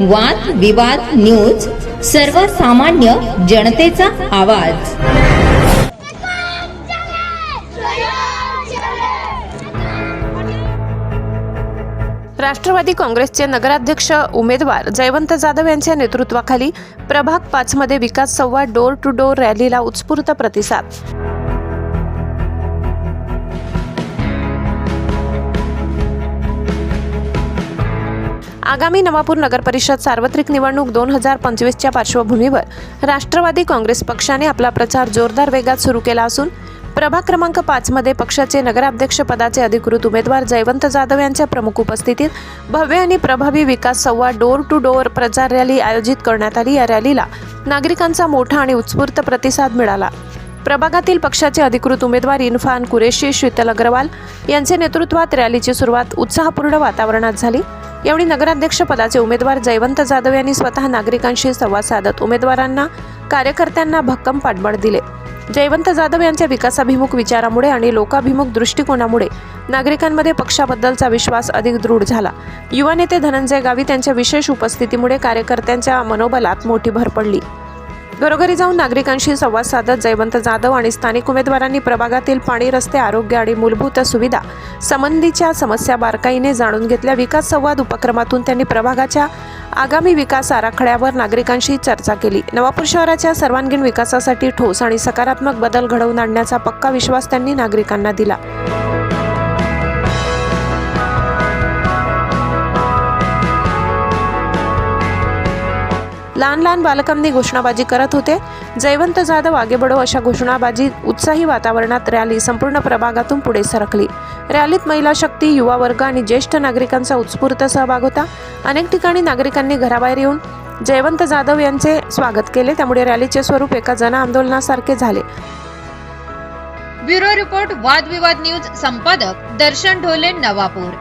वाद विवाद न्यूज सर्वसामान्य जनतेचा आवाज. राष्ट्रवादी काँग्रेसचे नगराध्यक्ष उमेदवार जयवंत जाधव यांच्या नेतृत्वाखाली प्रभाग पाचमध्ये विकास संवाद डोर टू डोर रॅलीला उत्स्फूर्त प्रतिसाद. आगामी नवापूर नगरपरिषद सार्वत्रिक निवडणूक दोन हजार पंचवीसच्या पार्श्वभूमीवर राष्ट्रवादी काँग्रेस पक्षाने आपला प्रचार जोरदार वेगात सुरू केला असून प्रभाग क्रमांक पाचमध्ये पक्षाचे नगराध्यक्ष पदाचे अधिकृत उमेदवार जयवंत जाधव यांच्या प्रमुख उपस्थितीत भव्य आणि प्रभावी विकास संवाद डोर टू डोअर प्रचार रॅली आयोजित करण्यात आली. या रॅलीला नागरिकांचा मोठा आणि उत्स्फूर्त प्रतिसाद मिळाला. प्रभागातील पक्षाचे अधिकृत उमेदवार इरफान कुरेशी शीतल अग्रवाल यांचे नेतृत्वात रॅलीची सुरुवात उत्साहपूर्ण वातावरणात झाली. यावेळी नगराध्यक्षपदाचे उमेदवार जयवंत जाधव यांनी स्वतः नागरिकांशी संवाद साधत उमेदवारांना कार्यकर्त्यांना भक्कम पाठबळ दिले. जयवंत जाधव यांच्या विकासाभिमुख विचारामुळे आणि लोकाभिमुख दृष्टिकोनामुळे नागरिकांमध्ये पक्षाबद्दलचा विश्वास अधिक दृढ झाला. युवा नेते धनंजय गावित यांच्या विशेष उपस्थितीमुळे कार्यकर्त्यांच्या मनोबलात मोठी भर पडली. घरोघरी जाऊन नागरिकांशी संवाद साधत जयवंत जाधव आणि स्थानिक उमेदवारांनी प्रभागातील पाणी रस्ते आरोग्य आणि मूलभूत सुविधा संबंधीच्या समस्या बारकाईने जाणून घेतल्या. विकास संवाद उपक्रमातून त्यांनी प्रभागाच्या आगामी विकास आराखड्यावर नागरिकांशी चर्चा केली. नवापूर शहराच्या सर्वांगीण विकासासाठी ठोस आणि सकारात्मक बदल घडवून आणण्याचा पक्का विश्वास त्यांनी नागरिकांना दिला. लहान लहान बालकांनी घोषणाबाजी करत होते. जयवंत जाधव आगे बडो अशा घोषणाबाजी उत्साही वातावरणात रॅली संपूर्ण प्रभागातून पुढे सरकली. रॅलीत महिला शक्ती युवा वर्ग आणि ज्येष्ठ नागरिकांचा उत्स्फूर्त सहभाग होता. अनेक ठिकाणी नागरिकांनी घराबाहेर येऊन जयवंत जाधव यांचे स्वागत केले. त्यामुळे रॅलीचे स्वरूप एका जन आंदोलनासारखे झाले. ब्युरो रिपोर्ट वादविवाद न्यूज संपादक दर्शन ढोले नवापूर.